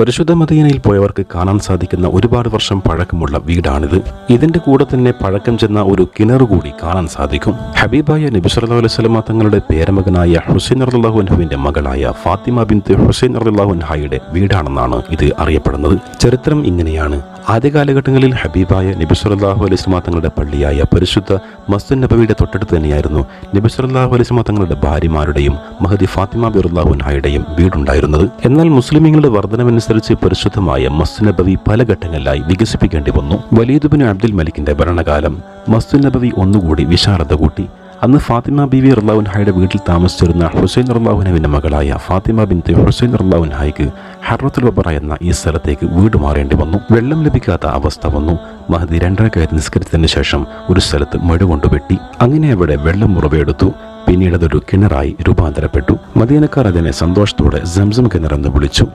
പരിശുദ്ധ മദീനയിൽ പോയവർക്ക് കാണാൻ സാധിക്കുന്ന ഒരുപാട് വർഷം പഴക്കമുള്ള വീടാണിത്. ഇതിന്റെ കൂടെ തന്നെ പഴക്കം ചെന്ന ഒരു കിണർ കൂടി കാണാൻ സാധിക്കും. ഹബീബായ നബി അലൈഹി വസല്ലമ തങ്ങളുടെ പേരമകനായ ഹുസൈൻ റളിയല്ലാഹു അൻഹുവിന്റെ മകളായ ഫാത്തിമ ബിൻ ഹുസൈൻ റളിയല്ലാഹു അൻഹയുടെ വീടാണെന്നാണ് ഇത് അറിയപ്പെടുന്നത്. ചരിത്രം ഇങ്ങനെയാണ്. ആദ്യ കാലഘട്ടങ്ങളിൽ ഹബീബായ നബി സുല്ലാഹു അലൈഹി വസല്ലമ തങ്ങളുടെ പള്ളിയായ പരിശുദ്ധ മസ്തു നബവിയുടെ തൊട്ടടുത്ത് തന്നെയായിരുന്നു. നബി സുല്ലാഹു അലൈഹി വസല്ലമ തങ്ങളുടെ ഭാര്യമാരുടെയും മഹദി ഫാത്തിമ ബിറുല്ലാഹു അൻഹയുടെയും വീടുണ്ടായിരുന്നത്. എന്നാൽ മുസ്ലിമീങ്ങളുടെ വർധനമനുസരിച്ച് പരിശുദ്ധമായ മസ്തു നബവി പല ഘട്ടങ്ങളിലായി വികസിപ്പിക്കേണ്ടി വന്നു. വലീദുബിന് അബ്ദുൽ മലിക്കിന്റെ ഭരണകാലം മസ്തു നബവി ഒന്നുകൂടി വിശാലത കൂട്ടി. അന്ന് ഫാത്തിമ ബിവി റല്ലാവുൻഹായുടെ വീട്ടിൽ താമസിച്ചിരുന്ന ഹുസൈൻ റല്ലാഹുനവിന്റെ മകളായ ഫാത്തിമ ബിൻ ഹുസൈൻ റല്ലാവുൻഹായ്ക്ക് ഹർറത്തുൽ ബബറ എന്ന ഈ സ്ഥലത്തേക്ക് വീട് മാറേണ്ടി വന്നു. വെള്ളം ലഭിക്കാത്ത അവസ്ഥ വന്നു. മഹദി രണ്ടര കയറി നിസ്കരിച്ചതിന് ശേഷം ഒരു സ്ഥലത്ത് മഴ വെട്ടി. അങ്ങനെ അവിടെ വെള്ളം മുറവെടുത്തു. പിന്നീട് അതൊരു കിണറായി രൂപാന്തരപ്പെട്ടു. മദീനക്കാർ അതിനെ സന്തോഷത്തോടെ സംസം കിണർ എന്ന് വിളിച്ചു.